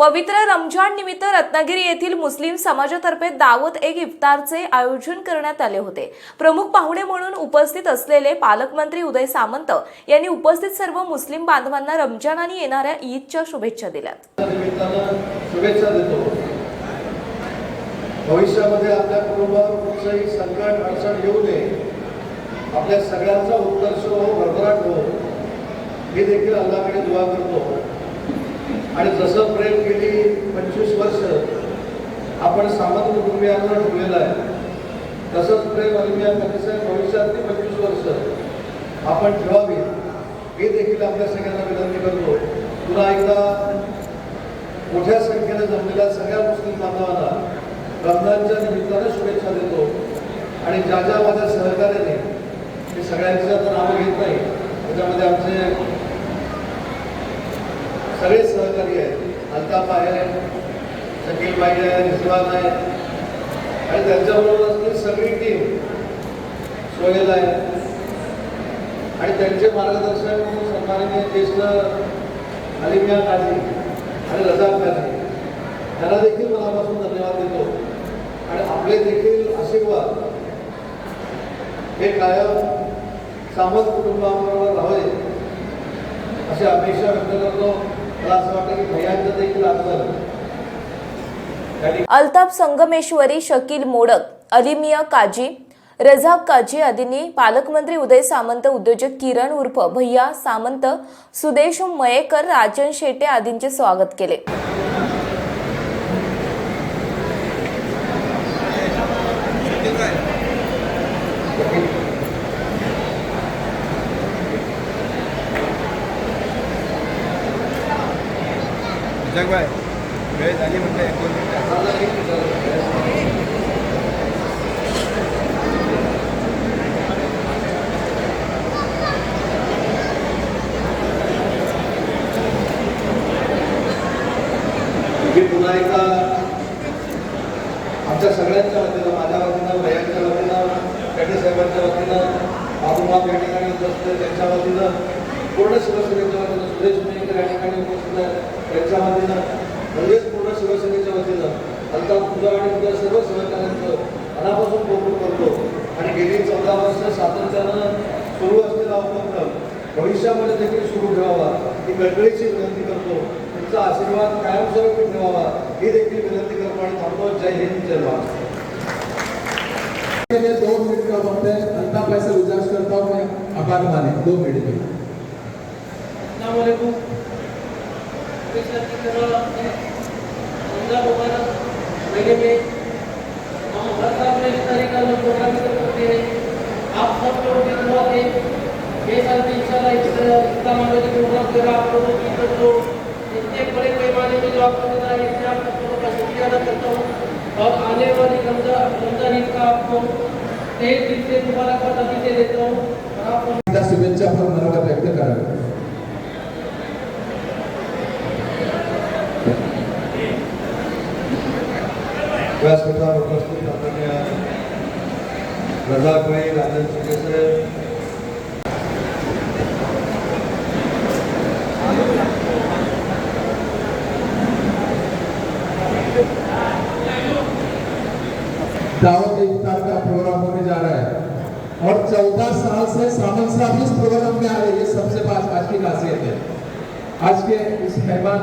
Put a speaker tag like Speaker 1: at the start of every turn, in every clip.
Speaker 1: पवित्र रमजान निमित्त रत्नागिरी येथील मुस्लिम समाजातर्फे दावत एक इफ्तारचे आयोजन करण्यात आले होते. प्रमुख पाहुणे म्हणून उपस्थित असलेले पालकमंत्री उदय सामंत यांनी उपस्थित सर्व मुस्लिम बांधवांना रमजान आणि येणाऱ्या ईदच्या शुभेच्छा दिल्यात.
Speaker 2: शुभेच्छा देतो. भविष्यामध्ये आपल्या कुटुंबावर कुठचंही संकट अडचण येऊ नये. आपल्या सगळ्यांचा उत्कर्ष हो भरभराट हो. हे देखील अल्लाकडे दुवा करतो. आणि जसं प्रेम गेली पंचवीस वर्ष आपण सामान्य कुटुंबियांवर ठेवलेलं आहे. तसंच प्रेम अलिमिया साहेब भविष्यातली पंचवीस वर्ष. आपण ठेवावी. हे देखील आपल्या सगळ्यांना विनंती करतो. पुन्हा एकदा मोठ्या संख्येने जमलेल्या सगळ्या मुस्लिम बांधवांना रमजानच्या निमित्तानं शुभेच्छा देतो. आणि ज्या ज्या माझ्या सहकार्य मी सगळ्यांची आता नावं घेत नाही त्याच्यामध्ये आमचे सगळे सहकारी आहेत आहे शकील भाई आहे. रिजवान आहे आणि त्यांच्याबरोबर असलेली सगळी टीम सोयल आहे. आणि त्यांचे मार्गदर्शन म्हणून सन्माननीय ज्येष्ठ अलिमिया काझी आणि रजाक काझी त्यांना देखील मनापासून धन्यवाद देतो. आणि आपले देखील आशीर्वाद हे कायम सामंत कुटुंबाबरोबर राहावे अशी अपेक्षा व्यक्त करतो. मला असं वाटतं की देखील
Speaker 1: अल्ताफ संगमेश्वरी शकील मोडक अलिमिया काजी रझाक काजी आदींनी पालकमंत्री उदय सामंत उद्योजक किरण उर्फ भैया सामंत सुदेश मयेकर राजन शेटे आदींचे स्वागत केले.
Speaker 3: जगवाय वेळ झाली म्हणजे दोन मिनिटं.
Speaker 2: म्हणजे पुन्हा एकदा आमच्या सगळ्यांच्या वतीनं माझ्या वतीनं भैयांच्या वतीनं पेटे साहेबांच्या वतीनं बाबूबाब या ठिकाणी उपस्थित त्यांच्या वतीनं पूर्ण शिवसेनेच्या वतीनं सुरेश मेकर या ठिकाणी उपस्थित आहेत त्यांच्या वतीनं म्हणजेच पूर्ण शिवसेनेच्या वतीनं आमचा तुझा आणि तुझ्या सर्व सहकार्यांचं मनापासून कौतुक करतो आणि गेली चौदा वर्ष सातत्यानं सुरू असलेला उपक्रम भविष्यामध्ये देखील सुरू ठेवावा. ही कळकळीची विनंती करतो. तुमचा आशीर्वाद कायमस्वरूपी ठेवावा. ही देखील विनंती करतो आणि थांबतो. जय हिंद जय महाराष्ट्र.
Speaker 4: दोन लिए मिनट का वक्त है अल्ताफ भाई गुजारिश करता हूँ मैं आभार माने दो मिनट. में
Speaker 5: महीने में हम हर साल में इस तरह का लोग प्रोग्राम करते हैं। आप सब लोगों की दुआ है ये साल भी इंशाल्लाह इस इस्लाम में जो प्रोग्राम कर आप लोगों की तो जो इतने बड़े पैमाने में जो आपको मिला है इसलिए आप लोगों का शुक्रिया अदा करता हूँ। और आने वाली रमज़ान रमज़ान ईद का आपको तहे दिल से मुबारकबाद अभी से देता हूँ। और आप
Speaker 4: शुभेच्छा पण मनाला व्यक्त कराव्या
Speaker 2: व्यासपीठावर उपस्थित माननीय रजाकभाई राजन शिंदे
Speaker 4: दावत इफ्तार का प्रोग्राम होने जा रहा है। और चौदह साल से सामंत साहब इस प्रोग्राम में आ रहे हैं। सबसे बात आज की खासियत है। आज के इस मेहमान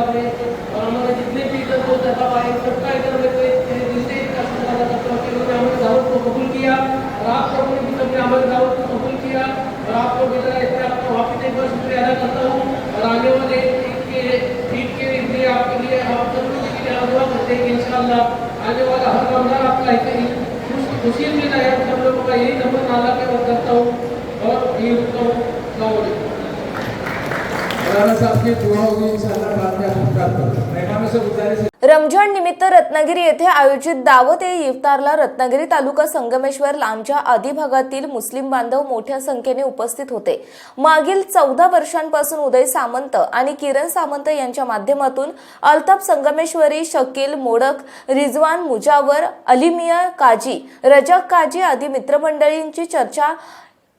Speaker 4: करने और हमारे जितने भी इधर जो जगह आए, सबका इधर में कोई दिल से इतना शुक्रिया अदा करता हूँ कि हमारे दावत को कबूल
Speaker 5: किया, और आप लोगों ने भी सबने हमारे दावत को कबूल किया, और आप लोग इधर इसलिए आपका वापस एक बार शुक्रिया अदा करता हूँ, और आने वाले के ईद के लिए आपके लिए आप सब लोगों के लिए दुआ करते हैं इन आने वाला हर रमज़ान आपका खुशी दिन है सब लोगों का यही नंबर नाला के करता हूँ।
Speaker 1: रमजान निमित्त रत्नागिरी येथे आयोजित दावत ए इफ्तारला रत्नागिरी तालुका संगमेश्वर लांबच्या आदी भागातील मुस्लिम बांधव मोठ्या संख्येने उपस्थित होते. मागील चौदा वर्षांपासून उदय सामंत आणि किरण सामंत यांच्या माध्यमातून अल्ताफ संगमेश्वरी शकील मोडक रिजवान मुजावर अलिमिया काजी रजक काजी आदी मित्रमंडळींची चर्चा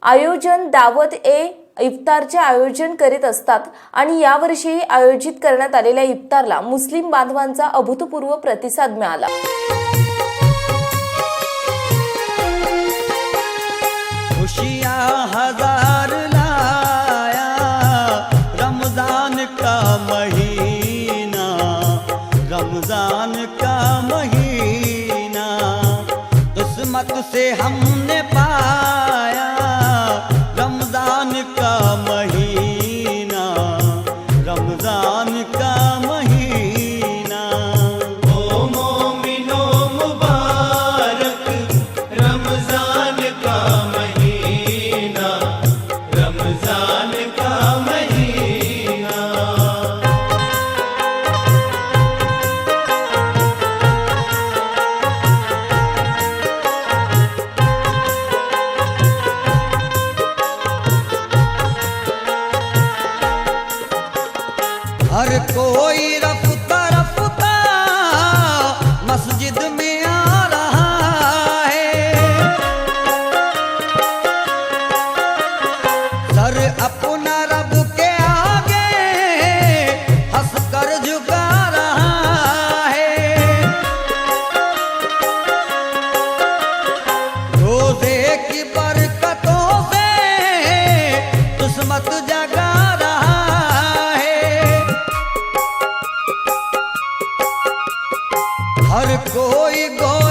Speaker 1: आयोजन दावत ए इफ्तारचे आयोजन करीत असतात आणि यावर्षी आयोजित करण्यात आलेल्या इफ्तारला मुस्लिम बांधवांचा अभूतपूर्व प्रतिसाद मिळाला.
Speaker 3: हजार लाया रमजान का महीना रमजान का महीना किस्मत से हम रमजान કોઈ
Speaker 6: ગોળ